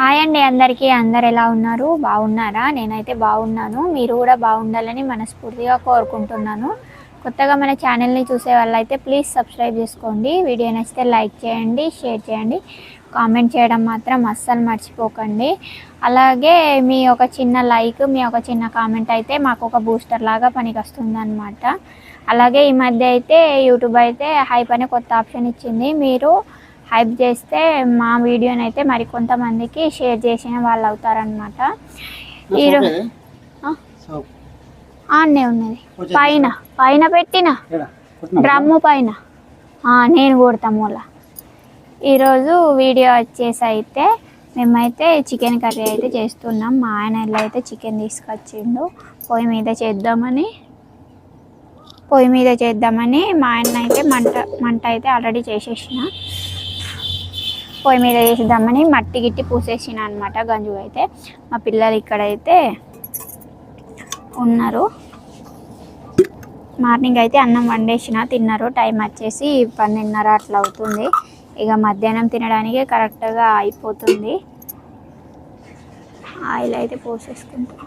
Hi అండి అందరికీ. అందరు ఎలా ఉన్నారు? బాగున్నారా? నేనైతే బాగున్నాను. మీరు కూడా బాగుండాలని మనస్ఫూర్తిగా కోరుకుంటున్నాను. కొత్తగా మన ఛానల్ని చూసే వాళ్ళైతే ప్లీజ్ సబ్స్క్రైబ్ చేసుకోండి. వీడియో నచ్చితే లైక్ చేయండి షేర్ చేయండి. కామెంట్ చేయడం మాత్రం అస్సలు మర్చిపోకండి. అలాగే మీ ఒక చిన్న లైక్ మీ ఒక చిన్న కామెంట్ అయితే మాకు ఒక బూస్టర్ లాగా పనికి వస్తుందన్నమాట అలాగే ఈ మధ్య అయితే యూట్యూబ్ అయితే హైప్ అనే కొత్త ఆప్షన్ ఇచ్చింది. మీరు హైప్ చేస్తే మా వీడియోని అయితే మరి కొంతమందికి షేర్ చేసిన వాళ్ళు అవుతారనమాట ఈరో ఆ? ఆడనే ఉన్నది. పైన పైన పెట్టిన? డ్రమ్ము పైన. నేను కొడతా మూల. ఈరోజు వీడియో వచ్చేసి అయితే మేమైతే చికెన్ కర్రీ అయితే చేస్తున్నాం. మా ఆయన అయితే చికెన్ తీసుకొచ్చిండు. పొయ్యి మీద చేద్దామని. పొయ్యి మీద చేద్దామని మా ఆయన అయితే మంట మంట అయితే ఆల్రెడీ చేసేసిన. పొయ్యి మీద వేసిద్దామని మట్టి గిట్టి పూసేసిన అనమాట గంజు అయితే. మా పిల్లలు ఇక్కడైతే ఉన్నారు. మార్నింగ్ అయితే అన్నం వండేసిన తిన్నారు. టైం వచ్చేసి పన్నెండున్నర అట్లా అవుతుంది. ఇక మధ్యాహ్నం తినడానికి కరెక్ట్గా అయిపోతుంది. ఆయిల్ అయితే పోసేసుకుంటాం.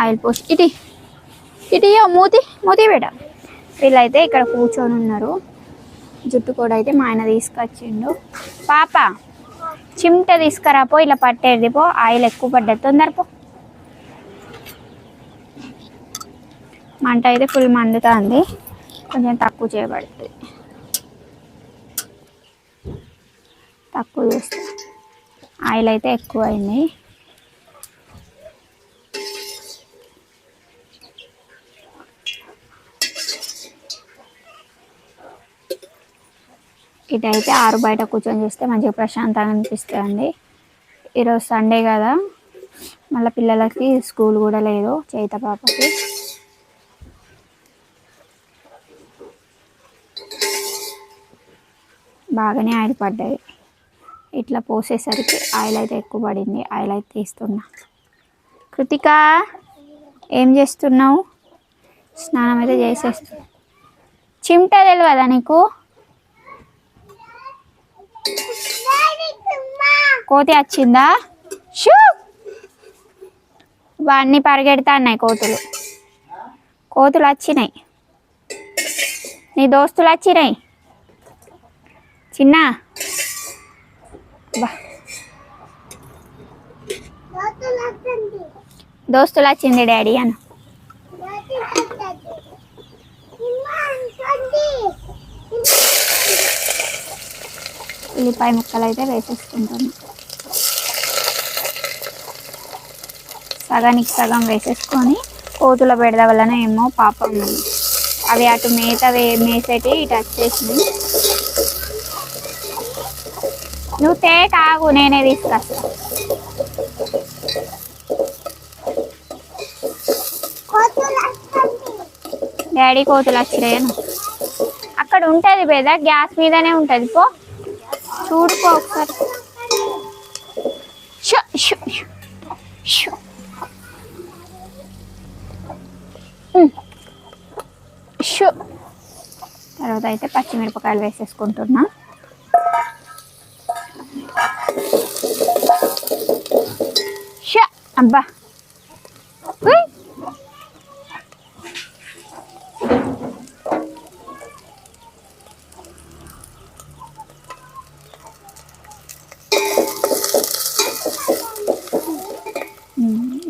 ఆయిల్ పోసి ఇటీ ఇటీ మూతి మూతి బేట వీళ్ళైతే ఇక్కడ కూర్చొని ఉన్నారు. జుట్టు కూడా అయితే మా ఆయన తీసుకొచ్చిండు. పాప చిమ్ట తీసుకురా పో ఇలా పట్టేది పో ఆయిల్ ఎక్కువ పడ్డది తొందర పో. మంట అయితే ఫుల్ మండుతుంది. కొంచెం తక్కువ చేయబడుతుంది. తక్కువ చేస్తే. ఆయిల్ అయితే ఎక్కువ అయింది ఇటైతే ఆరు బయట కూర్చొని చూస్తే మంచిగా ప్రశాంతంగా అనిపిస్తుంది. ఈరోజు సండే కదా. మళ్ళీ పిల్లలకి స్కూల్ కూడా లేదు చేత పాపకి. బాగానే ఆయిల్ పడ్డాయి. ఇట్లా పోసేసరికి ఆయిల్ అయితే ఎక్కువ పడింది ఆయిల్ అయితే తీస్తున్నా. కృతిక ఏం చేస్తున్నావు? స్నానం అయితే చేసేస్తున్నా. చిమ్టా తెలియదా నీకు? కోతి వచ్చిందా షూ! వాడిని పరిగెడతా అన్నాయి కోతులు. కోతులు వచ్చినాయి నీ దోస్తులు వచ్చినాయి చిన్న. దోస్తులు వచ్చింది డాడీ అను. ఉల్లిపాయ ముక్కలు అయితే వేసేసుకుంటాను. సగానికి సగం వేసేసుకొని కోతుల పెడద వలన ఏమో పాపం అవి అటు మేత వే మేసేటి ఇటు వచ్చేసింది నువ్వు తే కాగు నేనే తీసుకొస్తా. డాడీ కోతులు వచ్చినాయను అక్కడ ఉంటుంది పేద గ్యాస్ మీదనే ఉంటుంది పో. చూడుకో ఒకసారి షో, షో, షో, షో. ఉమ్. షో. తర్వాత అయితే పచ్చిమిరపకాయలు వేసేసుకుంటున్నా. షో. అబ్బా!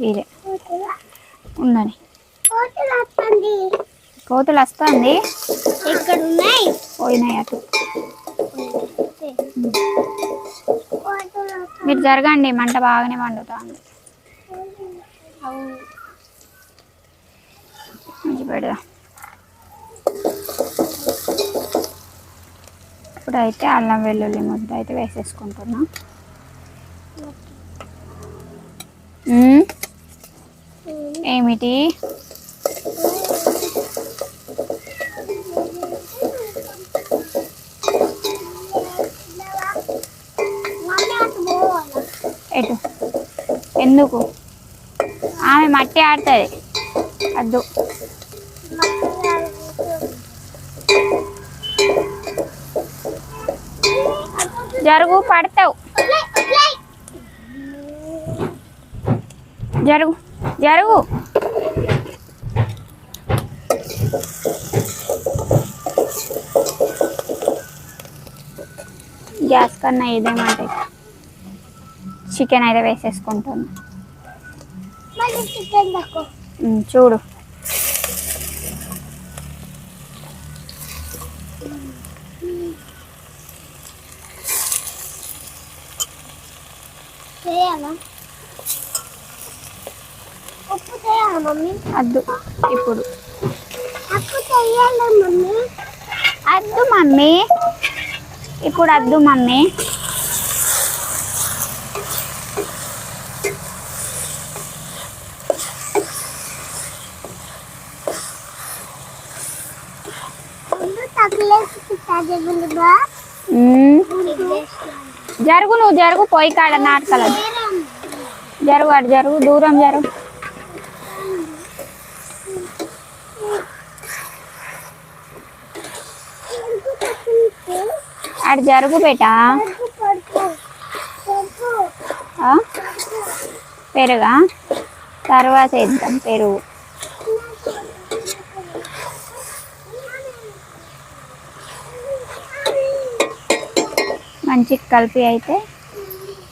ఇదే. ఉండని కోతులు వస్తుంది. ఇక్కడ ఉన్నాయి పోయినాయి అటు. మీరు జరగండి మంట బాగానే మండుతుంది. మంచి పెడదాం. ఇప్పుడైతే అల్లం వెల్లుల్లి ముద్ద అయితే వేసేసుకుంటున్నా. ఏమిటి మమ్మీ అటు పోవాలి ఎటు ఎందుకు? ఆమె మట్టి ఆడుతుంది. అద్దు. జరుగు పడతావు. జరుగు జరుగు. గ్యాస్ కన్నా ఇదేమంటే చికెన్ అయితే ఉమ్, చూడు. చేయాలా? ఉప్పు చేయాలా మమ్మీ? అద్దు ఇప్పుడు. చేయాలా మమ్మీ? అద్దు మమ్మీ. ఇప్పుడు అద్దు మమ్మీ ముందు తగ్గలేసి తింటా ఉమ్, జరుగు నువ్వు జరుగు. పోయి కాడ నాటకాల జరుగు అటు జరుగు. దూరం జరుగు. అటు జరుగు బేటా. పెరుగా? తర్వాత వేద్దాం. పెరుగు. మంచిగా కలిపి అయితే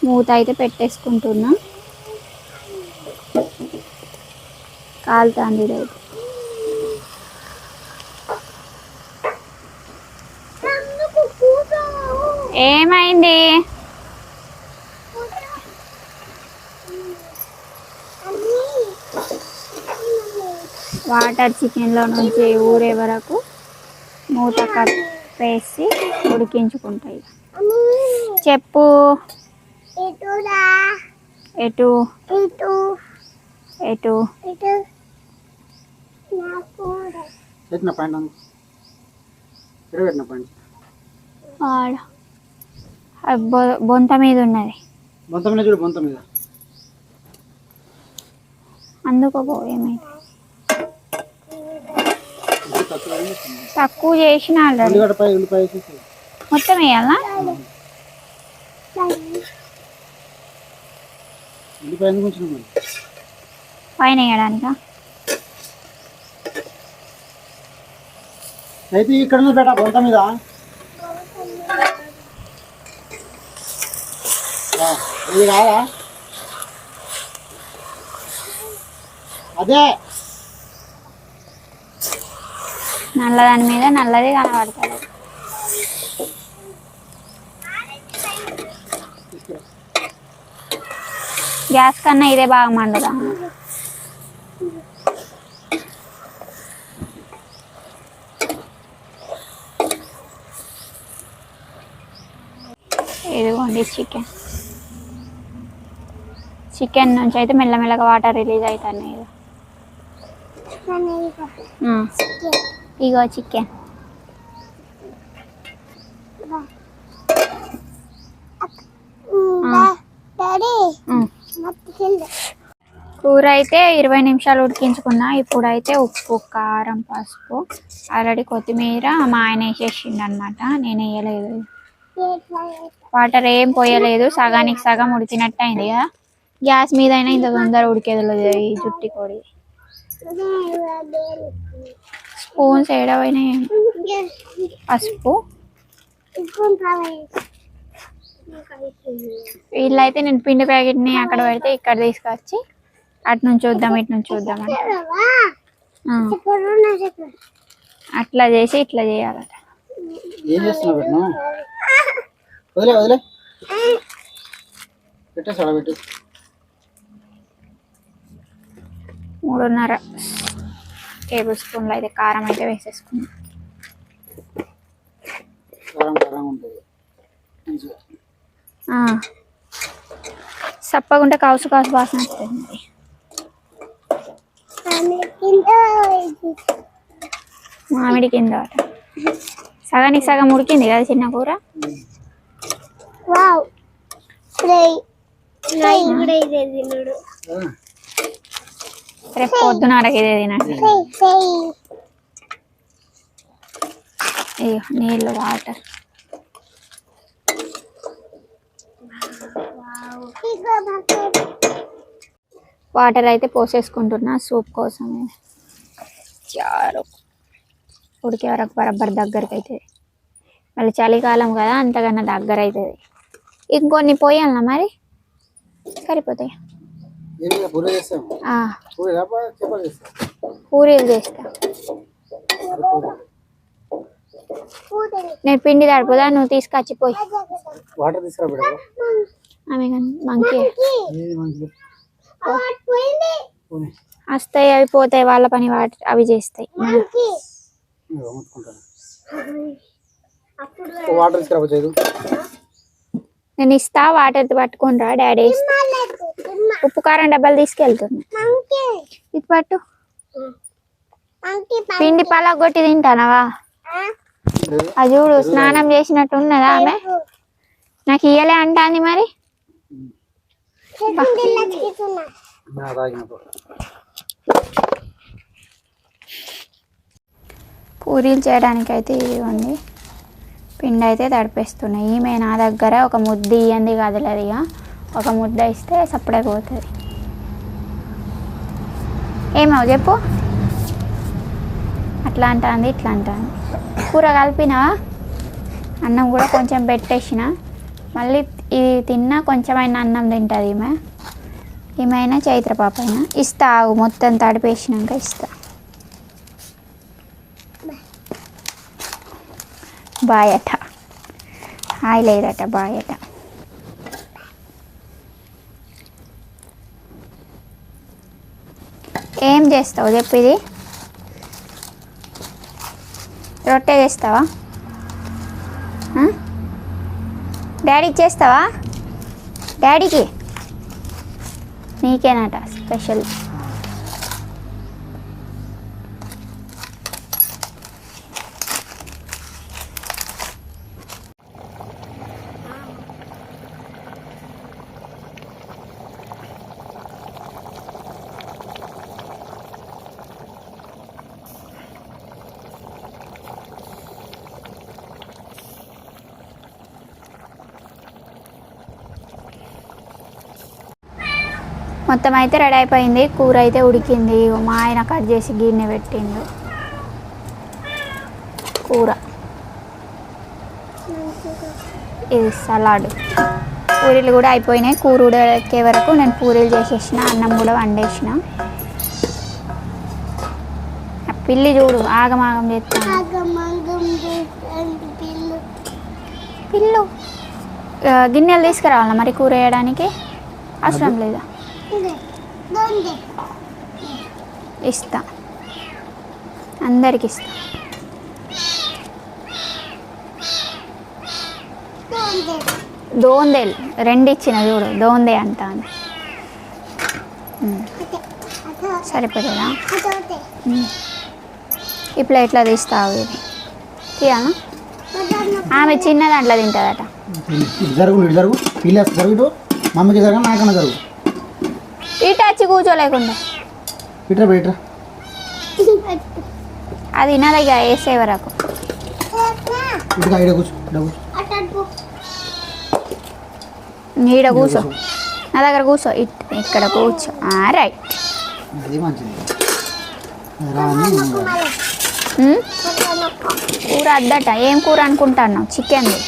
మూత అయితే పెట్టేసుకుంటున్నా. కాలుతుంది ఇది. ఏమైంది? వాటర్ చికెన్లో నుంచి ఊరే వరకు మూత కప్పేసి ఉడికించుకుంటాయి చెప్పు. ఎటు ఎటు? Point point. ఆడ బొంత మీద ఉన్నది. బొంత మీద చూడు బొంత మీద. అందుకోపో ఏమైంది తక్కువ చేసిన మొత్తం వేయాలా? ఎందుకు ఉంచినాం పైన వేయడానికా? అయితే ఇక్కడ ఉంది బేట బొంత మీద. ఇది కాదా? అదే. నల్లదాని మీద నల్లది కనబడుతుంది గ్యాస్ కన్నా ఇదే బాగా మండదా ఇదిగోండి చికెన్ చికెన్ నుంచి అయితే మెల్లమెల్లగా వాటర్ రిలీజ్. ఆ, ఇగో చికెన్ డాడీ కూర అయితే ఇరవై నిమిషాలు ఉడికించుకున్నా. ఇప్పుడైతే ఉప్పు కారం పసుపు ఆల్రెడీ కొత్తిమీర మా ఆయన వేసేసిండు అనమాట నేను వేయలేదు. వాటర్ ఏం పోయలేదు. సగానికి సగం ఉడికినట్టు అయింది కదా. గ్యాస్ మీద అయినా ఇంత తొందర ఉడికేదలేదు ఈ జుట్టి కోడి స్పూన్స్ ఏడవైనా పసుపు. వీళ్ళైతే నేను పిండి ప్యాకెట్ని అక్కడ పెడితే ఇక్కడ తీసుకొచ్చి అటు నుంచి చూద్దాం ఇటు నుంచి చూద్దాం అట్లా చేసి ఇట్లా చేయాలట. ఏం చేస్తున్నావు పెట్టినా వదిలే వదిలే. పెట్టేసి అక్కడ పెట్టేసి మూడున్నర టేబుల్ స్పూన్లు అయితే కారం అయితే వేసేసుకున్నాం కారం కారం ఉంటుంది. సప్పగుంటే కాసు కాసు వాసన వస్తుంది. మామిడి కింద సగానికి సగం ఉడికింది కదా చిన్న కూర? రేపు పొద్దున అరగిదే తినండి నీళ్ళు వాటర్. వాటర్ అయితే పోసేసుకుంటున్నా సూప్ కోసం చారు ఉడికే వరకు బరబ్బర్ దగ్గరికి అవుతుంది మళ్ళీ చలికాలం కదా అంతకన్నా దగ్గర అవుతుంది ఇంకొన్ని పోయాలనా మరి? సరిపోతాయి? పూరీలు చేస్తా. నేను పిండి తడిపోదా? నువ్వు తీసుకొచ్చి పోయి. వాటర్ తీసుకురా ఆమె కానీ మంకి. వస్తాయి అవి పోతాయి వాళ్ళ పని వాటి అవి చేస్తాయి. నేను ఇస్తా వాటర్ పట్టుకొని రా డాడీ. ఉప్పు కారం డబ్బాలు తీసుకెళ్తున్నా ఇది పట్టు. పిండి పలగొట్టి తింటానవా? అది చూడు స్నానం చేసినట్టు ఉన్నదా ఆమె? నాకు ఇయ్యలే అంటాంది మరి. పూరీలు చేయడానికి అయితే ఇవ్వండి పిండి అయితే తడిపేస్తున్నాయి ఈమె నా దగ్గర ఒక ముద్ద ఇయ్యంది కదలదు ఇక ఒక ముద్ద ఇస్తే సప్పుడే పోతుంది. ఏమో చెప్పు. అట్లా అంటుంది ఇట్లా అంటుంది. కూర కలిపినావా? అన్నం కూడా కొంచెం పెట్టేసిన. మళ్ళీ ఇది తిన్నా కొంచెమైనా అన్నం తింటుంది ఈమె. ఏమైనా చైత్ర పాప అయినా ఇస్తా ఆవు మొత్తం తడిపేసినాక ఇస్తా. బాయ్ అట హాయ్ లేదట బాయ్ అట ఏం చేస్తావు? చెప్పు ఇది. రొట్టె చేస్తావా? డాడీకి చేస్తావా? డాడీకి నీకేనట స్పెషల్ మొత్తం అయితే రెడీ అయిపోయింది. కూర అయితే ఉడికింది. మా ఆయన కట్ చేసి గిన్నె పెట్టిండు. కూర. ఇది సలాడ్. పూరీలు కూడా అయిపోయినాయి. కూర ఉడికే వరకు నేను పూరీలు చేసేసిన. అన్నం కూడా వండేసిన. పిల్లి చూడు ఆగమాగం చేస్తాను పిల్లు. గిన్నెలు తీసుకురావాలా మరి కూర వేయడానికి? అవసరం లేదా? ఇస్తా. అందరికి ఇస్తా దోందేలు. రెండు ఇచ్చిన చూడు దోందే అంట అని. సరిపోతుందా. ఈ ప్లేట్లో తీస్తావు ఇది. తీయాలా ఆమె చిన్న దాంట్లో తింటుందట. జరుగు ఇటు జరుగు. పీలేస్తా జరుగు ఇటు మమ్మీకి జరగ నాకన్నా జరుగు. ఇటు వచ్చి కూర్చోలేకుండా. ఇట్రా బయట అది తినాలిగా వేసే వరకు. ఇటుగా ఇడ కూర్చో నా దగ్గర కూర్చో. ఇట్ ఇక్కడ కూర్చో. రైట్? కూర అద్దట. ఏం కూర అనుకుంటాను చికెన్ది.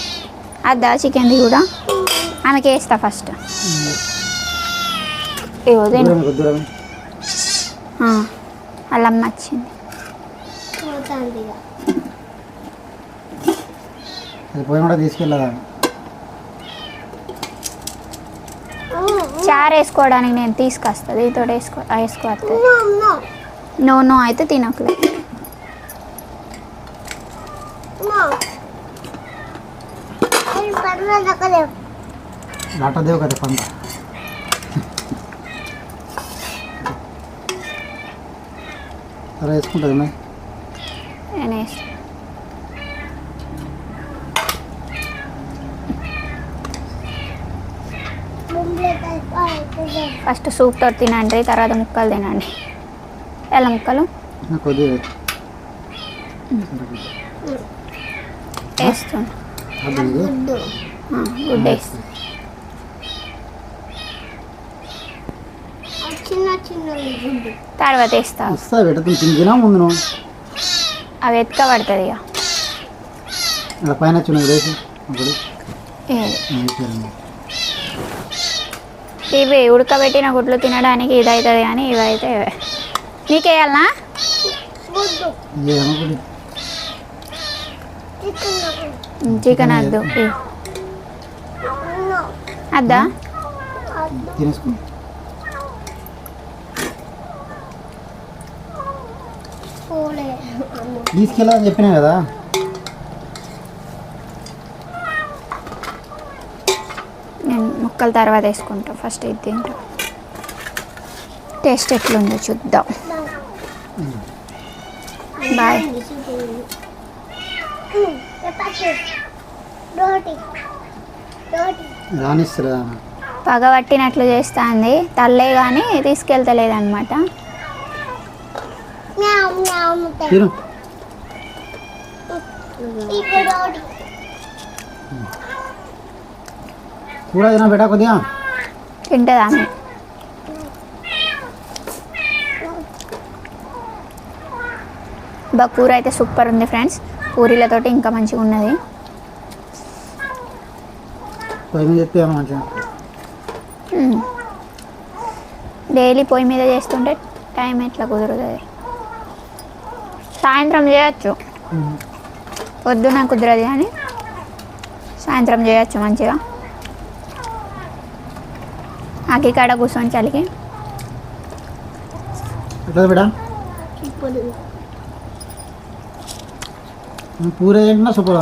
అద్దా చికెన్ది కూడా? ఆమెకి వేస్తా ఫస్ట్ వచ్చింది. అది పోయి కూడా తీసుకెళ్ళదా? చారు వేసుకోవడానికి నేను తీసుకొస్తా దీంతో వేసుకో వేసుకోవద్దు నో నో అయితే తినకలే. దాటదేవు కదా పంట. సరే వేసుకుంటుంది ఫస్ట్ సూప్ తోటి తినండి తర్వాత ముక్కలు తినండి. ఎలా ముక్కలు? కొద్దిగా వేస్తున్నా. అది ఇది గుడ్ వేస్తా చిన్న తర్వాత పెడుతుంది ముందు నువ్వు. అవి ఎత్తుక పడుతుంది ఇక. అలా పైన వేసి అప్పుడు. ఇవి ఉడకబెట్టిన గుడ్లు తినడానికి ఇది అవుతుంది కానీ ఇవి. అయితే ఇవే. నీకేయాలనా. చికెన్ వద్దు ఇవి. వద్దా తినేసుకో పోలే తీసుకెళ్ళాలని చెప్పినా కదా. నేను ముక్కలు తర్వాత వేసుకుంటా. ఫస్ట్ ఇది తింటా. టేస్ట్ ఎట్లుందో చూద్దాం. బాయ్. పగబట్టినట్లు చేస్తుంది. తల్లే కానీ తీసుకెళ్తలేదన్నమాట మ్యావ్ మ్యావ్ ముట్టే తిను ఇప్పుడు రోటీ కూర తినా బెటా కొద్దిగా? తింటుంది? బా కూర అయితే సూపర్ ఉంది ఫ్రెండ్స్. పూరీలతోటి ఇంకా మంచిగా ఉన్నది. డైలీ పొయ్యి మీద చేస్తుంటే టైం ఎట్లా కుదురుతుంది? సాయంత్రం చేయొచ్చు. ఉమ్. పొద్దున కుదరదు కానీ సాయంత్రం చేయొచ్చు మంచిగా. ఆకి కాడ కూర్చొని చలికి. పూర సూపర్